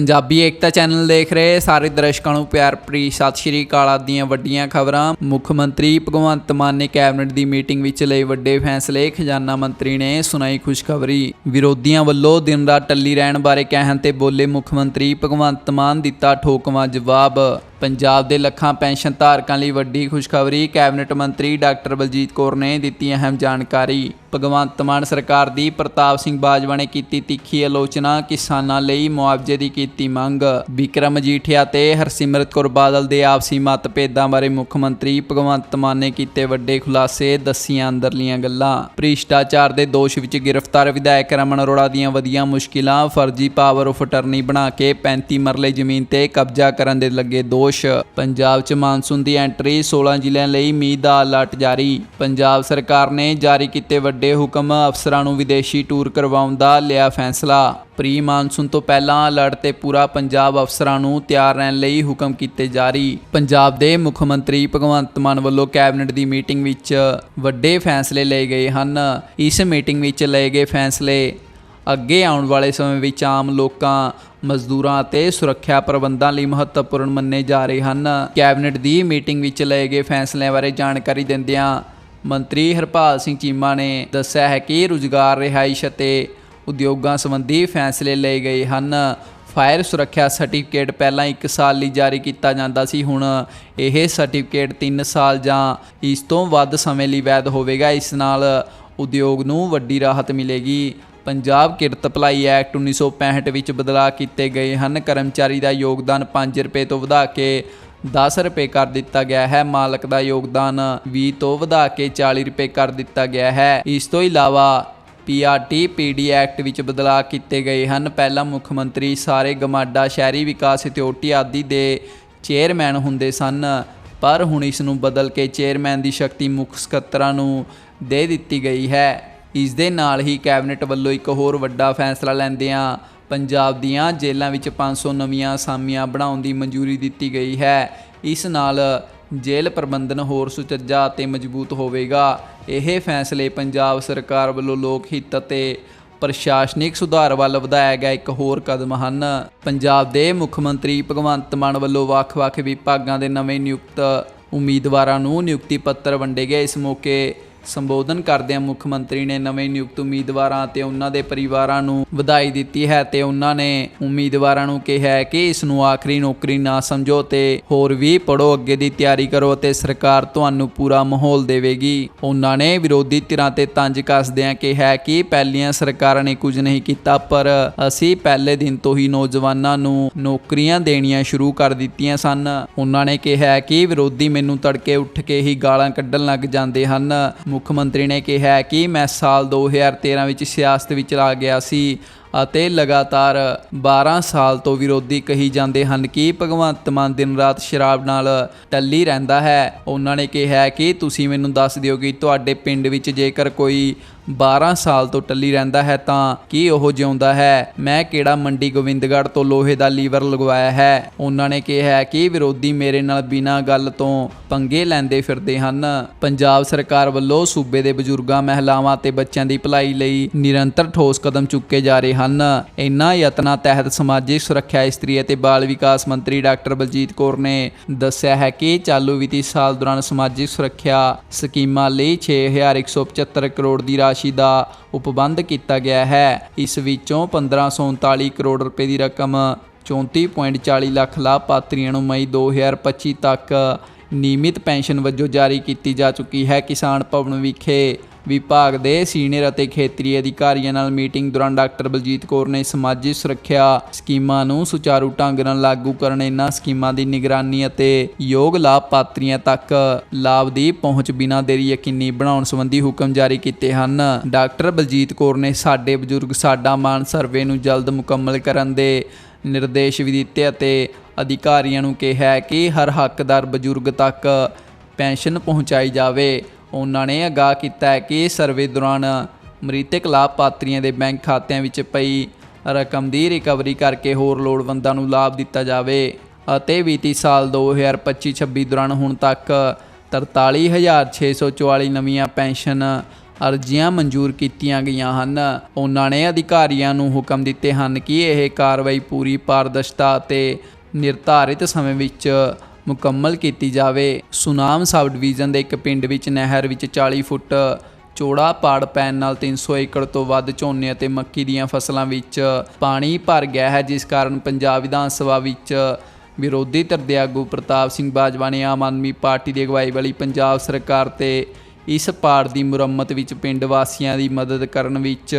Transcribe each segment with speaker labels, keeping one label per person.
Speaker 1: ਪੰਜਾਬੀ ਏਕਤਾ channel ਦੇਖ ਰਹੇ ਸਾਰੇ ਦਰਸ਼ਕਾਂ ਨੂੰ ਪਿਆਰ ਭਰੀ ਸਤਿ ਸ਼੍ਰੀ ਅਕਾਲ ਆਦਿ ਦੀਆਂ ਵੱਡੀਆਂ ਖਬਰਾਂ। ਮੁੱਖ ਮੰਤਰੀ ਭਗਵੰਤ ਮਾਨ ਨੇ ਕੈਬਨਿਟ ਦੀ ਮੀਟਿੰਗ ਵਿੱਚ ਲਏ ਵੱਡੇ ਫੈਸਲੇ। ਖਜ਼ਾਨਾ ਮੰਤਰੀ ਨੇ ਸੁਣਾਈ ਖੁਸ਼ਖਬਰੀ। ਵਿਰੋਧੀਆਂ ਵੱਲੋਂ ਦਿਨ ਰਾਤ ਟੱਲੀ ਰਹਿਣ ਬਾਰੇ ਕਹਿਣ ਤੇ ਬੋਲੇ ਮੁੱਖ ਮੰਤਰੀ ਭਗਵੰਤ ਮਾਨ ਦਿੱਤਾ ਠੋਕਵਾਂ ਜਵਾਬ। ਪੰਜਾਬ ਦੇ ਲੱਖਾਂ ਪੈਨਸ਼ਨ ਧਾਰਕਾਂ ਲਈ ਵੱਡੀ ਖੁਸ਼ਖਬਰੀ ਕੈਬਨਿਟ ਮੰਤਰੀ ਡਾਕਟਰ ਬਲਜੀਤ ਕੌਰ ਨੇ ਦਿੱਤੀ ਅਹਿਮ ਜਾਣਕਾਰੀ। ਭਗਵੰਤ ਮਾਨ ਸਰਕਾਰ ਦੀ ਪ੍ਰਤਾਪ ਸਿੰਘ ਬਾਜਵਾ ਨੇ ਕੀਤੀ ਤਿੱਖੀ ਆਲੋਚਨਾ ਕਿਸਾਨਾਂ ਲਈ ਮੁਆਵਜ਼ੇ ਦੀ ਕੀਤੀ ਮੰਗ। ਵਿਕਰਮ ਮਜੀਠੀਆ ਤੇ ਹਰਸਿਮਰਤ ਕੌਰ ਬਾਦਲ ਦੇ ਆਪਸੀ ਮਤਭੇਦਾਂ ਬਾਰੇ ਮੁੱਖ ਮੰਤਰੀ ਭਗਵੰਤ ਮਾਨ ਨੇ ਕੀਤੇ ਵੱਡੇ ਖੁਲਾਸੇ ਦੱਸੀਆਂ ਅੰਦਰਲੀਆਂ ਗੱਲਾਂ। ਭ੍ਰਿਸ਼ਟਾਚਾਰ ਦੇ ਦੋਸ਼ ਵਿੱਚ ਗ੍ਰਿਫਤਾਰ ਵਿਧਾਇਕ ਰਮਨ ਅਰੋੜਾ ਦੀਆਂ ਵਧੀਆਂ ਮੁਸ਼ਕਿਲਾਂ ਫਰਜ਼ੀ ਪਾਵਰ ਆਫ ਅਟਰਨੀ ਬਣਾ ਕੇ 35 ਮਰਲੇ ਜ਼ਮੀਨ ਤੇ ਕਬਜ਼ਾ ਕਰਨ ਦੇ ਲੱਗੇ ਦੋਸ਼। ਪੰਜਾਬ 'ਚ ਮਾਨਸੂਨ ਦੀ ਐਂਟਰੀ 16 ਜ਼ਿਲ੍ਹਿਆਂ ਲਈ ਮੀਂਹ ਦਾ ਅਲਰਟ ਜਾਰੀ। ਪੰਜਾਬ ਸਰਕਾਰ ਨੇ ਜਾਰੀ ਕੀਤੇ ਵੱਡੇ ਹੁਕਮ ਅਫਸਰਾਂ ਨੂੰ ਵਿਦੇਸ਼ੀ ਟੂਰ ਕਰਵਾਉਣ ਦਾ ਲਿਆ ਫੈਸਲਾ। ਪ੍ਰੀ ਮਾਨਸੂਨ ਤੋਂ ਪਹਿਲਾਂ ਅਲਰਟ ਤੇ ਪੂਰਾ ਪੰਜਾਬ ਅਫਸਰਾਂ ਨੂੰ ਤਿਆਰ ਰਹਿਣ ਲਈ ਹੁਕਮ ਕੀਤੇ ਜਾਰੀ। ਪੰਜਾਬ ਦੇ ਮੁੱਖ ਮੰਤਰੀ ਭਗਵੰਤ ਮਾਨ ਵੱਲੋਂ ਕੈਬਨਿਟ ਦੀ ਮੀਟਿੰਗ ਵਿੱਚ ਵੱਡੇ ਫੈਸਲੇ ਲਏ ਗਏ ਹਨ। ਇਸ ਮੀਟਿੰਗ ਵਿੱਚ ਲਏ ਗਏ ਫੈਸਲੇ ਅੱਗੇ ਆਉਣ ਵਾਲੇ ਸਮੇਂ ਵਿੱਚ ਆਮ ਲੋਕਾਂ ਮਜ਼ਦੂਰਾਂ ਅਤੇ ਸੁਰੱਖਿਆ ਪ੍ਰਬੰਧਾਂ ਲਈ ਮਹੱਤਵਪੂਰਨ ਮੰਨੇ ਜਾ ਰਹੇ ਹਨ। ਕੈਬਨਿਟ ਦੀ ਮੀਟਿੰਗ ਵਿੱਚ ਲਏ ਗਏ ਫੈਸਲਿਆਂ ਬਾਰੇ ਜਾਣਕਾਰੀ ਦਿੰਦਿਆਂ ਮੰਤਰੀ ਹਰਪਾਲ ਸਿੰਘ ਚੀਮਾ ਨੇ ਦੱਸਿਆ ਹੈ ਕਿ ਰੁਜ਼ਗਾਰ, ਰਿਹਾਇਸ਼ ਅਤੇ ਉਦਯੋਗਾਂ ਸੰਬੰਧੀ ਫੈਸਲੇ ਲਏ ਗਏ ਹਨ। ਫਾਇਰ ਸੁਰੱਖਿਆ ਸਰਟੀਫਿਕੇਟ ਪਹਿਲਾਂ 1 ਸਾਲ ਲਈ ਜਾਰੀ ਕੀਤਾ ਜਾਂਦਾ ਸੀ, ਹੁਣ ਇਹ ਸਰਟੀਫਿਕੇਟ 3 ਸਾਲ ਜਾਂ ਇਸ ਤੋਂ ਵੱਧ ਸਮੇਂ ਲਈ ਵੈਧ ਹੋਵੇਗਾ। ਇਸ ਨਾਲ ਉਦਯੋਗ ਨੂੰ ਵੱਡੀ ਰਾਹਤ ਮਿਲੇਗੀ। ਪੰਜਾਬ ਕਿਰਤ ਭਲਾਈ ਐਕਟ 1965 ਵਿੱਚ ਬਦਲਾਅ ਕੀਤੇ ਗਏ ਹਨ। ਕਰਮਚਾਰੀ ਦਾ ਯੋਗਦਾਨ 5 ਰੁਪਏ ਤੋਂ ਵਧਾ ਕੇ 10 ਰੁਪਏ ਕਰ ਦਿੱਤਾ ਗਿਆ ਹੈ। ਮਾਲਕ ਦਾ ਯੋਗਦਾਨ 20 ਤੋਂ ਵਧਾ ਕੇ 40 ਰੁਪਏ ਕਰ ਦਿੱਤਾ ਗਿਆ ਹੈ। ਇਸ ਤੋਂ ਇਲਾਵਾ ਪੀਆਰਟੀ ਪੀਡੀ ਐਕਟ ਵਿੱਚ ਬਦਲਾਅ ਕੀਤੇ ਗਏ ਹਨ। ਪਹਿਲਾਂ ਮੁੱਖ ਮੰਤਰੀ ਸਾਰੇ ਗਮਾਡਾ ਸ਼ਹਿਰੀ ਵਿਕਾਸ ਅਥਾਰਟੀ ਆਦਿ ਦੇ ਚੇਅਰਮੈਨ ਹੁੰਦੇ ਸਨ, ਪਰ ਹੁਣ ਇਸ ਨੂੰ ਬਦਲ ਕੇ ਚੇਅਰਮੈਨ ਦੀ ਸ਼ਕਤੀ ਮੁੱਖ ਸਕੱਤਰਾਂ ਨੂੰ ਦੇ ਦਿੱਤੀ ਗਈ ਹੈ। ਇਸ ਦੇ ਨਾਲ ਹੀ ਕੈਬਨਿਟ ਵੱਲੋਂ ਇੱਕ ਹੋਰ ਵੱਡਾ ਫੈਸਲਾ ਲੈਂਦਿਆਂ ਪੰਜਾਬ ਦੀਆਂ ਜੇਲ੍ਹਾਂ ਵਿੱਚ 500 ਨਵੀਆਂ ਅਸਾਮੀਆਂ ਬਣਾਉਣ ਦੀ ਮਨਜ਼ੂਰੀ ਦਿੱਤੀ ਗਈ ਹੈ। ਇਸ ਨਾਲ ਜੇਲ੍ਹ ਪ੍ਰਬੰਧਨ ਹੋਰ ਸੁਚੱਜਾ ਅਤੇ ਮਜ਼ਬੂਤ ਹੋਵੇਗਾ। ਇਹ ਫੈਸਲੇ ਪੰਜਾਬ ਸਰਕਾਰ ਵੱਲੋਂ ਲੋਕ ਹਿੱਤ ਅਤੇ ਪ੍ਰਸ਼ਾਸਨਿਕ ਸੁਧਾਰ ਵੱਲ ਵਧਾਇਆ ਗਿਆ ਇੱਕ ਹੋਰ ਕਦਮ ਹਨ। ਪੰਜਾਬ ਦੇ ਮੁੱਖ ਮੰਤਰੀ ਭਗਵੰਤ ਮਾਨ ਵੱਲੋਂ ਵੱਖ-ਵੱਖ ਵਿਭਾਗਾਂ ਦੇ ਨਵੇਂ ਨਿਯੁਕਤ ਉਮੀਦਵਾਰਾਂ ਨੂੰ ਨਿਯੁਕਤੀ ਪੱਤਰ ਵੰਡੇ ਗਏ। ਇਸ ਮੌਕੇ ਸੰਬੋਧਨ ਕਰਦਿਆਂ ਮੁੱਖ ਮੰਤਰੀ ਨੇ ਨਵੇਂ ਨਿਯੁਕਤ ਉਮੀਦਵਾਰਾਂ ਅਤੇ ਉਹਨਾਂ ਦੇ ਪਰਿਵਾਰਾਂ ਨੂੰ ਵਧਾਈ ਦਿੱਤੀ ਹੈ ਤੇ ਉਹਨਾਂ ਨੇ ਉਮੀਦਵਾਰਾਂ ਨੂੰ ਕਿਹਾ ਹੈ ਕਿ ਇਸ ਨੂੰ ਆਖਰੀ ਨੌਕਰੀ ਨਾ ਸਮਝੋ ਤੇ ਹੋਰ ਵੀ ਪੜੋ ਅੱਗੇ ਦੀ ਤਿਆਰੀ ਕਰੋ ਅਤੇ ਸਰਕਾਰ ਤੁਹਾਨੂੰ ਪੂਰਾ ਮਾਹੌਲ ਦੇਵੇਗੀ। ਉਹਨਾਂ ਨੇ ਵਿਰੋਧੀ ਧਿਰਾਂ ਤੇ ਤੰਜ ਕੱਸਦਿਆਂ ਕਿਹਾ ਕਿ ਪਹਿਲੀਆਂ ਸਰਕਾਰਾਂ ਨੇ ਕੁਝ ਨਹੀਂ ਕੀਤਾ, ਪਰ ਅਸੀਂ ਪਹਿਲੇ ਦਿਨ ਤੋਂ ਹੀ ਨੌਜਵਾਨਾਂ ਨੂੰ ਨੌਕਰੀਆਂ ਦੇਣੀਆਂ ਸ਼ੁਰੂ ਕਰ ਦਿੱਤੀਆਂ ਸਨ। ਉਹਨਾਂ ਨੇ ਕਿਹਾ ਕਿ ਵਿਰੋਧੀ ਮੈਨੂੰ ਤੜਕੇ ਉੱਠ ਕੇ ਹੀ ਗਾਲਾਂ ਕੱਢਣ ਲੱਗ ਜਾਂਦੇ ਹਨ। ਮੁੱਖ ਮੰਤਰੀ ਨੇ ਕਿਹਾ ਕਿ ਮੈਂ ਸਾਲ 2013 ਵਿੱਚ ਸਿਆਸਤ ਵਿੱਚ ਆ ਗਿਆ ਸੀ ਅਤੇ ਲਗਾਤਾਰ 12 ਸਾਲ ਤੋਂ ਵਿਰੋਧੀ ਕਹੀ ਜਾਂਦੇ ਹਨ ਕਿ ਭਗਵੰਤ ਮਾਨ ਦਿਨ ਰਾਤ ਸ਼ਰਾਬ ਨਾਲ ਟੱਲੀ ਰਹਿੰਦਾ ਹੈ। ਉਹਨਾਂ ਨੇ ਕਿਹਾ ਕਿ ਤੁਸੀਂ ਮੈਨੂੰ ਦੱਸ ਦਿਓ ਕਿ ਤੁਹਾਡੇ ਪਿੰਡ ਵਿੱਚ ਜੇਕਰ ਕੋਈ 12 ਸਾਲ ਤੋਂ ਟੱਲੀ ਰਹਿੰਦਾ ਹੈ ਤਾਂ ਕੀ ਉਹ ਜਿਉਂਦਾ ਹੈ? ਮੈਂ ਕਿਹੜਾ ਮੰਡੀ ਗੋਬਿੰਦਗੜ੍ਹ ਤੋਂ ਲੋਹੇ ਦਾ ਲੀਵਰ ਲਗਵਾਇਆ ਹੈ? ਉਹਨਾਂ ਨੇ ਕਿਹਾ ਕਿ ਵਿਰੋਧੀ ਮੇਰੇ ਨਾਲ ਬਿਨਾਂ ਗੱਲ ਤੋਂ ਪੰਗੇ ਲੈਂਦੇ ਫਿਰਦੇ ਹਨ। ਪੰਜਾਬ ਸਰਕਾਰ ਵੱਲੋਂ ਸੂਬੇ ਦੇ ਬਜ਼ੁਰਗਾਂ, ਮਹਿਲਾਵਾਂ ਤੇ ਬੱਚਿਆਂ ਦੀ ਭਲਾਈ ਲਈ ਨਿਰੰਤਰ ਠੋਸ ਕਦਮ ਚੁੱਕੇ ਜਾ ਰਹੇ ਹਨ। ਇਨ੍ਹਾਂ ਯਤਨਾਂ ਤਹਿਤ ਸਮਾਜਿਕ ਸੁਰੱਖਿਆ, ਇਸਤਰੀ ਅਤੇ ਬਾਲ ਵਿਕਾਸ ਮੰਤਰੀ ਡਾਕਟਰ ਬਲਜੀਤ ਕੌਰ ਨੇ ਦੱਸਿਆ ਹੈ ਕਿ ਚਾਲੂ ਵਿੱਤੀ ਸਾਲ ਦੌਰਾਨ ਸਮਾਜਿਕ ਸੁਰੱਖਿਆ ਸਕੀਮਾਂ ਲਈ 6175 ਕਰੋੜ ਦੀ ਰਾਸ਼ੀ ਦਾ ਉਪਬੰਧ ਕੀਤਾ ਗਿਆ ਹੈ। ਇਸ ਵਿੱਚੋਂ 1539 ਕਰੋੜ ਰੁਪਏ ਦੀ ਰਕਮ 34.40 ਲੱਖ ਲਾਭਪਾਤਰੀਆਂ ਨੂੰ ਮਈ 2025 ਤੱਕ ਨਿਯਮਿਤ ਪੈਨਸ਼ਨ ਵਜੋਂ ਜਾਰੀ ਕੀਤੀ ਜਾ ਚੁੱਕੀ ਹੈ। ਕਿਸਾਨ ਭਵਨ ਵਿਖੇ ਵਿਭਾਗ ਦੇ ਸੀਨੀਅਰ ਅਤੇ ਖੇਤਰੀ ਅਧਿਕਾਰੀਆਂ ਨਾਲ ਮੀਟਿੰਗ ਦੌਰਾਨ ਡਾਕਟਰ ਬਲਜੀਤ ਕੌਰ ਨੇ ਸਮਾਜਿਕ ਸੁਰੱਖਿਆ ਸਕੀਮਾਂ ਨੂੰ ਸੁਚਾਰੂ ਢੰਗ ਨਾਲ ਲਾਗੂ ਕਰਨ ਇਹਨਾਂ ਸਕੀਮਾਂ ਦੀ ਨਿਗਰਾਨੀ ਅਤੇ ਯੋਗ ਲਾਭਪਾਤਰੀਆਂ ਤੱਕ ਲਾਭ ਦੀ ਪਹੁੰਚ ਬਿਨਾਂ ਦੇਰੀ ਯਕੀਨੀ ਬਣਾਉਣ ਸੰਬੰਧੀ ਹੁਕਮ ਜਾਰੀ ਕੀਤੇ ਹਨ। ਡਾਕਟਰ ਬਲਜੀਤ ਕੌਰ ਨੇ ਸਾਡੇ ਬਜ਼ੁਰਗ ਸਾਡਾ ਮਾਨ ਸਰਵੇ ਨੂੰ ਜਲਦ ਮੁਕੰਮਲ ਕਰਨ ਦੇ ਨਿਰਦੇਸ਼ ਵੀ ਦਿੱਤੇ ਅਤੇ ਅਧਿਕਾਰੀਆਂ ਨੂੰ ਕਿਹਾ ਕਿ ਹਰ ਹੱਕਦਾਰ ਬਜ਼ੁਰਗ ਤੱਕ ਪੈਨਸ਼ਨ ਪਹੁੰਚਾਈ ਜਾਵੇ। ਉਹਨਾਂ ਨੇ ਅਗਾਹ ਕੀਤਾ ਹੈ ਕਿ ਸਰਵੇ ਦੌਰਾਨ ਮ੍ਰਿਤਕ ਲਾਭਪਾਤਰੀਆਂ ਦੇ ਬੈਂਕ ਖਾਤਿਆਂ ਵਿੱਚ ਪਈ ਰਕਮ ਦੀ ਰਿਕਵਰੀ ਕਰਕੇ ਹੋਰ ਲੋੜਵੰਦਾਂ ਨੂੰ ਲਾਭ ਦਿੱਤਾ ਜਾਵੇ ਅਤੇ ਵਿੱਤੀ ਸਾਲ 2025-26 ਦੌਰਾਨ ਹੁਣ ਤੱਕ 43644 ਨਵੀਆਂ ਪੈਨਸ਼ਨ ਅਰਜ਼ੀਆਂ ਮਨਜ਼ੂਰ ਕੀਤੀਆਂ ਗਈਆਂ ਹਨ। ਉਹਨਾਂ ਨੇ ਅਧਿਕਾਰੀਆਂ ਨੂੰ ਹੁਕਮ ਦਿੱਤੇ ਹਨ ਕਿ ਇਹ ਕਾਰਵਾਈ ਪੂਰੀ ਪਾਰਦਰਸ਼ਤਾ ਅਤੇ ਨਿਰਧਾਰਿਤ ਸਮੇਂ ਵਿੱਚ ਮੁਕੰਮਲ ਕੀਤੀ ਜਾਵੇ। ਸੁਨਾਮ ਸਬ ਡਿਵੀਜ਼ਨ ਦੇ ਇੱਕ ਪਿੰਡ ਵਿੱਚ ਨਹਿਰ ਵਿੱਚ 40 ਫੁੱਟ ਚੌੜਾ ਪਾੜ ਪੈਣ ਨਾਲ 300 ਏਕੜ ਤੋਂ ਵੱਧ ਝੋਨੇ ਅਤੇ ਮੱਕੀ ਦੀਆਂ ਫਸਲਾਂ ਵਿੱਚ ਪਾਣੀ ਭਰ ਗਿਆ ਹੈ, ਜਿਸ ਕਾਰਨ ਪੰਜਾਬ ਵਿਧਾਨ ਸਭਾ ਵਿੱਚ ਵਿਰੋਧੀ ਧਿਰ ਦੇ ਆਗੂ ਪ੍ਰਤਾਪ ਸਿੰਘ ਬਾਜਵਾ ਨੇ ਆਮ ਆਦਮੀ ਪਾਰਟੀ ਦੀ ਅਗਵਾਈ ਵਾਲੀ ਪੰਜਾਬ ਸਰਕਾਰ ਤੇ ਇਸ ਪਾੜ ਦੀ ਮੁਰੰਮਤ ਵਿੱਚ ਪਿੰਡ ਵਾਸੀਆਂ ਦੀ ਮਦਦ ਕਰਨ ਵਿੱਚ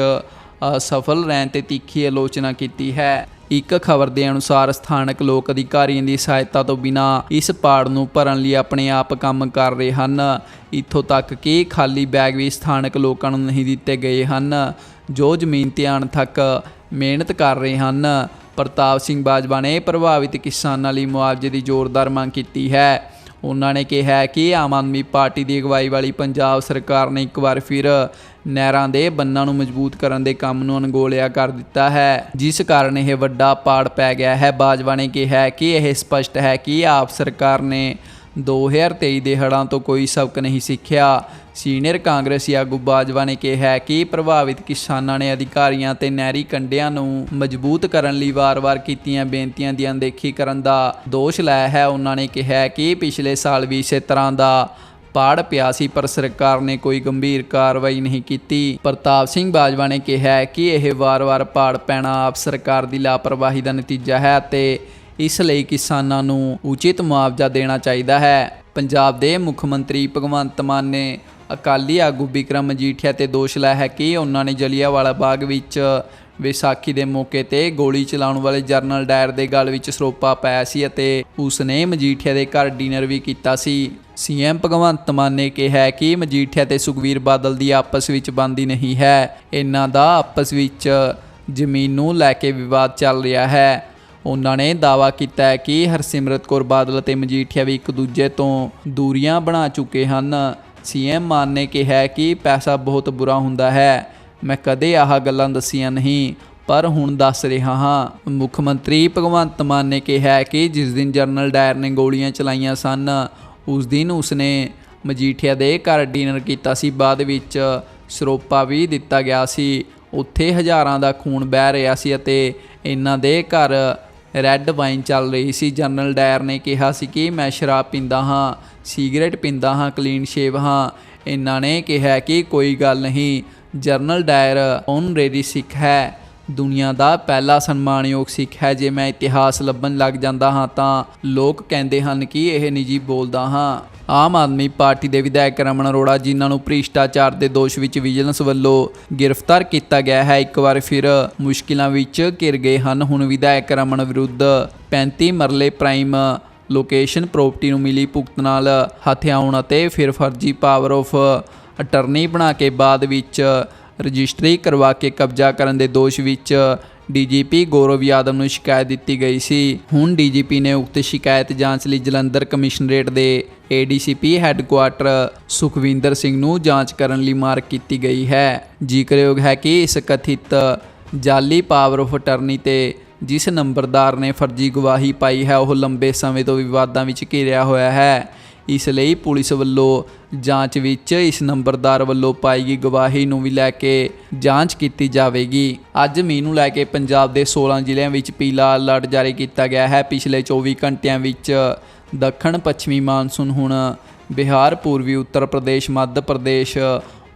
Speaker 1: ਅਸਫਲ ਰਹਿਣ ਤੇ ਤਿੱਖੀ ਆਲੋਚਨਾ ਕੀਤੀ ਹੈ। ਇੱਕ ਖਬਰ ਦੇ ਅਨੁਸਾਰ ਸਥਾਨਕ ਲੋਕ ਅਧਿਕਾਰੀਆਂ ਦੀ ਸਹਾਇਤਾ ਤੋਂ ਬਿਨਾਂ ਇਸ ਪਾੜ ਨੂੰ ਭਰਨ ਲਈ ਆਪਣੇ ਆਪ ਕੰਮ ਕਰ ਰਹੇ ਹਨ। ਇੱਥੋਂ ਤੱਕ ਕਿ ਖਾਲੀ ਬੈਗ ਵੀ ਸਥਾਨਕ ਲੋਕਾਂ ਨੂੰ ਨਹੀਂ ਦਿੱਤੇ ਗਏ ਹਨ। ਜੋ ਜ਼ਮੀਨ ਤੇ ਆਉਣ ਤੱਕ ਮਿਹਨਤ ਕਰ ਰਹੇ ਹਨ। ਪ੍ਰਤਾਪ ਸਿੰਘ ਬਾਜਵਾ ਨੇ ਪ੍ਰਭਾਵਿਤ ਕਿਸਾਨਾਂ ਲਈ ਮੁਆਵਜ਼ੇ ਦੀ ਜ਼ੋਰਦਾਰ ਮੰਗ ਕੀਤੀ ਹੈ। ਉਹਨਾਂ ਨੇ ਕਿਹਾ ਕਿ ਆਮ ਆਦਮੀ ਪਾਰਟੀ ਦੀ ਅਗਵਾਈ ਵਾਲੀ ਪੰਜਾਬ ਸਰਕਾਰ ਨੇ ਇੱਕ ਵਾਰ ਫਿਰ ਨਹਿਰਾਂ ਦੇ ਬੰਨਾਂ ਨੂੰ ਮਜ਼ਬੂਤ ਕਰਨ ਦੇ ਕੰਮ ਨੂੰ ਅਣਗੋਲਿਆ ਕਰ ਦਿੱਤਾ ਹੈ, ਜਿਸ ਕਾਰਨ ਇਹ ਵੱਡਾ ਪਾੜ ਪੈ ਗਿਆ ਹੈ। ਬਾਜਵਾ ਨੇ ਕਿਹਾ ਕਿ ਇਹ ਸਪਸ਼ਟ ਹੈ ਕਿ ਆਪ ਸਰਕਾਰ ਨੇ 2023 ਦੇ ਹੜ੍ਹਾਂ ਤੋਂ ਕੋਈ ਸਬਕ ਨਹੀਂ ਸਿੱਖਿਆ। ਸੀਨੀਅਰ ਕਾਂਗਰਸੀ ਆਗੂ ਬਾਜਵਾ ਨੇ ਕਿਹਾ ਕਿ ਪ੍ਰਭਾਵਿਤ ਕਿਸਾਨਾਂ ਨੇ ਅਧਿਕਾਰੀਆਂ ਤੇ ਨਹਿਰੀ ਕੰਢਿਆਂ ਨੂੰ ਮਜ਼ਬੂਤ ਕਰਨ ਲਈ ਵਾਰ-ਵਾਰ ਕੀਤੀਆਂ ਬੇਨਤੀਆਂ ਦੀ ਅਣਦੇਖੀ ਕਰਨ ਦਾ ਦੋਸ਼ ਲਾਇਆ ਹੈ। ਉਹਨਾਂ ਨੇ ਕਿਹਾ ਕਿ ਪਿਛਲੇ ਸਾਲ ਵੀ ਇਸੇ ਤਰ੍ਹਾਂ ਦਾ ਪਾੜ ਪਿਆ ਸੀ, ਪਰ ਸਰਕਾਰ ਨੇ ਕੋਈ ਗੰਭੀਰ ਕਾਰਵਾਈ ਨਹੀਂ ਕੀਤੀ। ਪ੍ਰਤਾਪ ਸਿੰਘ ਬਾਜਵਾ ਨੇ ਕਿਹਾ ਕਿ ਇਹ ਵਾਰ-ਵਾਰ ਪਾੜ ਪੈਣਾ ਆਪ ਸਰਕਾਰ ਦੀ ਲਾਪਰਵਾਹੀ ਦਾ ਨਤੀਜਾ ਹੈ ਤੇ ਇਸ ਲਈ ਕਿਸਾਨਾਂ ਨੂੰ ਉਚਿਤ ਮੁਆਵਜ਼ਾ ਦੇਣਾ ਚਾਹੀਦਾ ਹੈ। ਪੰਜਾਬ ਦੇ ਮੁੱਖ ਮੰਤਰੀ ਭਗਵੰਤ ਮਾਨ ਨੇ ਅਕਾਲੀ ਆਗੂ ਵਿਕਰਮ ਮਜੀਠੀਆ ਤੇ ਦੋਸ਼ ਲਾਇਆ ਹੈ ਕਿ ਉਹਨਾਂ ਨੇ ਜਲਿਆਂਵਾਲਾ ਬਾਗ ਵਿੱਚ ਵਿਸਾਖੀ ਦੇ ਮੌਕੇ ਤੇ ਗੋਲੀ ਚਲਾਉਣ ਵਾਲੇ ਜਰਨਲ ਡਾਇਰ ਦੇ ਗਲ ਵਿੱਚ ਸਰੋਪਾ ਪਾਇਆ ਸੀ ਅਤੇ ਉਸਨੇ ਮਜੀਠੀਆ ਦੇ ਘਰ ਡਿਨਰ ਵੀ ਕੀਤਾ ਸੀ। ਸੀਐਮ ਭਗਵੰਤ ਮਾਨ ਨੇ ਕਿਹਾ ਕਿ ਮਜੀਠੀਆ ਤੇ ਸੁਖਵੀਰ ਬਾਦਲ ਦੀ ਆਪਸ ਵਿੱਚ ਬੰਦੀ ਨਹੀਂ ਹੈ। ਇਹਨਾਂ ਦਾ ਆਪਸ ਵਿੱਚ ਜ਼ਮੀਨ ਨੂੰ ਲੈ ਕੇ ਵਿਵਾਦ ਚੱਲ ਰਿਹਾ ਹੈ। ਉਹਨਾਂ ਨੇ ਦਾਅਵਾ ਕੀਤਾ ਹੈ ਕਿ ਹਰਸਿਮਰਤ ਕੌਰ ਬਾਦਲ ਅਤੇ ਮਜੀਠੀਆ ਵੀ ਇੱਕ ਦੂਜੇ ਤੋਂ ਦੂਰੀਆਂ ਬਣਾ ਚੁੱਕੇ ਹਨ। ਸੀਐਮ ਮਾਨ ਨੇ ਕਿਹਾ ਕਿ ਪੈਸਾ ਬਹੁਤ ਬੁਰਾ ਹੁੰਦਾ ਹੈ। ਮੈਂ ਕਦੇ ਆਹ ਗੱਲਾਂ ਦੱਸੀਆਂ ਨਹੀਂ, ਪਰ ਹੁਣ ਦੱਸ ਰਿਹਾ ਹਾਂ। ਮੁੱਖ ਮੰਤਰੀ ਭਗਵੰਤ ਮਾਨ ਨੇ ਕਿਹਾ ਕਿ ਜਿਸ ਦਿਨ ਜਨਰਲ ਡਾਇਰ ਨੇ ਗੋਲੀਆਂ ਚਲਾਈਆਂ ਸਨ, ਉਸ ਦਿਨ ਉਸਨੇ ਮਜੀਠੀਆ ਦੇ ਘਰ ਡਿਨਰ ਕੀਤਾ ਸੀ। ਬਾਅਦ ਵਿੱਚ ਸਰੋਪਾ ਵੀ ਦਿੱਤਾ ਗਿਆ ਸੀ। ਉੱਥੇ ਹਜ਼ਾਰਾਂ ਦਾ ਖੂਨ ਵਹਿ ਰਿਹਾ ਸੀ ਅਤੇ ਇਹਨਾਂ ਦੇ ਘਰ ਰੈੱਡ ਵਾਈਨ ਚੱਲ ਰਹੀ ਸੀ। ਜਨਰਲ ਡਾਇਰ ਨੇ ਕਿਹਾ ਸੀ ਕਿ ਮੈਂ ਸ਼ਰਾਬ ਪੀਂਦਾ ਹਾਂ। ਸਿਗਰਟ ਪੀਂਦਾ ਹਾਂ ਕਲੀਨ ਸ਼ੇਵ ਹਾਂ। ਇਹਨਾਂ ਨੇ ਕਿਹਾ ਕਿ ਕੋਈ ਗੱਲ ਨਹੀਂ ਜਨਰਲ ਡਾਇਰ ਔਨਰੇਰੀ ਸਿੱਖ ਹੈ। ਦੁਨੀਆ ਦਾ ਪਹਿਲਾ ਸਨਮਾਨਯੋਗ ਸਿੱਖ ਹੈ। ਜੇ ਮੈਂ ਇਤਿਹਾਸ ਲੱਭਣ ਲੱਗ ਜਾਂਦਾ ਹਾਂ ਤਾਂ ਲੋਕ ਕਹਿੰਦੇ ਹਨ ਕਿ ਇਹ ਨਿੱਜੀ ਬੋਲਦਾ ਹਾਂ। ਆਮ ਆਦਮੀ ਪਾਰਟੀ ਦੇ ਵਿਧਾਇਕ ਰਮਨ ਅਰੋੜਾ ਜਿਨ੍ਹਾਂ ਨੂੰ ਭ੍ਰਿਸ਼ਟਾਚਾਰ ਦੇ ਦੋਸ਼ ਵਿੱਚ ਵਿਜੀਲੈਂਸ ਵੱਲੋਂ ਗ੍ਰਿਫਤਾਰ ਕੀਤਾ ਗਿਆ ਹੈ, ਇੱਕ ਵਾਰ ਫਿਰ ਮੁਸ਼ਕਿਲਾਂ ਵਿੱਚ ਘਿਰ ਗਏ ਹਨ। ਹੁਣ ਵਿਧਾਇਕ ਰਮਨ ਵਿਰੁੱਧ 35 ਮਰਲੇ ਪ੍ਰਾਈਮ ਲੋਕੇਸ਼ਨ ਪ੍ਰਾਪਰਟੀ ਨੂੰ ਮਿਲੀ ਭੁਗਤ ਨਾਲ ਹਥਿਆਉਣ ਅਤੇ ਫਿਰ ਫਰਜ਼ੀ ਪਾਵਰ ਆਫ ਅਟਰਨੀ ਬਣਾ ਕੇ ਬਾਅਦ ਵਿੱਚ ਰਜਿਸਟਰੀ ਕਰਵਾ ਕੇ ਕਬਜ਼ਾ ਕਰਨ ਦੇ ਦੋਸ਼ ਵਿੱਚ ਡੀਜੀਪੀ ਗੌਰਵ ਯਾਦਵ ਨੂੰ ਸ਼ਿਕਾਇਤ ਦਿੱਤੀ ਗਈ ਸੀ। ਹੁਣ ਡੀਜੀਪੀ ਨੇ ਉਕਤ ਸ਼ਿਕਾਇਤ ਜਾਂਚ ਲਈ ਜਲੰਧਰ ਕਮਿਸ਼ਨਰੇਟ ਦੇ ਏਡੀਸੀਪੀ ਹੈੱਡਕੁਆਟਰ ਸੁਖਵਿੰਦਰ ਸਿੰਘ ਨੂੰ ਜਾਂਚ ਕਰਨ ਲਈ ਮਾਰਕ ਕੀਤੀ ਗਈ ਹੈ। ਜ਼ਿਕਰਯੋਗ ਹੈ ਕਿ ਇਸ ਕਥਿਤ ਜਾਲੀ ਪਾਵਰ ਆਫ ਅਟਰਨੀ ਤੇ ਜਿਸ ਨੰਬਰਦਾਰ ਨੇ ਫਰਜ਼ੀ ਗਵਾਹੀ ਪਾਈ ਹੈ, ਉਹ ਲੰਬੇ ਸਮੇਂ ਤੋਂ ਵਿਵਾਦਾਂ ਵਿੱਚ ਘਿਰਿਆ ਹੋਇਆ ਹੈ। ਇਸ ਲਈ ਪੁਲਿਸ ਵੱਲੋਂ ਜਾਂਚ ਵਿੱਚ ਇਸ ਨੰਬਰਦਾਰ ਵੱਲੋਂ ਪਾਈ ਗਈ ਗਵਾਹੀ ਨੂੰ ਵੀ ਲੈ ਕੇ ਜਾਂਚ ਕੀਤੀ ਜਾਵੇਗੀ। ਅੱਜ ਮੀਂਹ ਨੂੰ ਲੈ ਕੇ ਪੰਜਾਬ ਦੇ 16 ਜ਼ਿਲ੍ਹਿਆਂ ਵਿੱਚ ਪੀਲਾ ਅਲਰਟ ਜਾਰੀ ਕੀਤਾ ਗਿਆ ਹੈ। ਪਿਛਲੇ 24 ਘੰਟਿਆਂ ਵਿੱਚ ਦੱਖਣ ਪੱਛਮੀ ਮਾਨਸੂਨ ਹੁਣ ਬਿਹਾਰ, ਪੂਰਬੀ ਉੱਤਰ ਪ੍ਰਦੇਸ਼, ਮੱਧ ਪ੍ਰਦੇਸ਼,